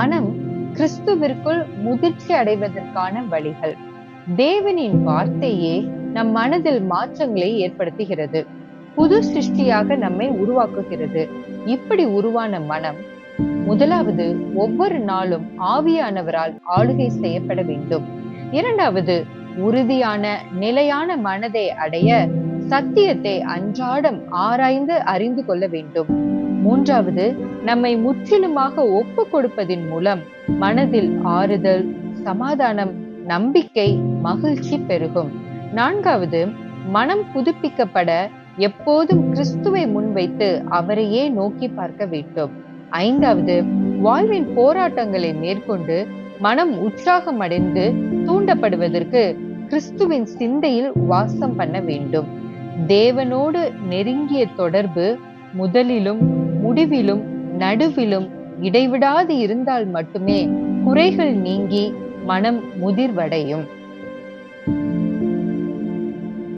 மனம் கிறிஸ்துவிற்குள் முதிர்ச்சி அடைவதற்கான வழிகள். தேவனின் வார்த்தையே நம் மனதில் மாற்றங்களை ஏற்படுத்துகிறது. புது சிருஷ்டியாக நம்மை உருவாக்குகிறது. இப்படி உருவான மனம் முதலாவது ஒவ்வொரு நாளும் ஆவியானவரால் ஆளுகை செய்யப்பட வேண்டும். இரண்டாவது உறுதியான நிலையான மனதை அடைய சத்தியத்தை அன்றாடம் ஆராய்ந்து அறிந்து கொள்ள வேண்டும். மூன்றாவது நம்மை முற்றிலுமாக ஒப்பு கொடுப்பதின் மூலம் மனதில் ஆறுதல் சமாதானம் நம்பிக்கை மகிழ்ச்சி பெருகும். நான்காவது மனம் புதுப்பிக்கப்பட எப்போதும் கிறிஸ்துவை முன்வைத்து அவரையே நோக்கி பார்க்க வேண்டும். ஐந்தாவது வாழ்வின் போராட்டங்களை மேற்கொண்டு மனம் உற்சாகம் அடைந்து தூண்டப்படுவதற்கு கிறிஸ்துவின் சிந்தையில் வாசம் பண்ண வேண்டும். தேவனோடு நெருங்கிய தொடர்பு முதலிலும் முடிவிலும் நடுவிலும் இடைவிடாது இருந்தால் மட்டுமே குறைகள் நீங்கி மனம் முதிர்வடையும்.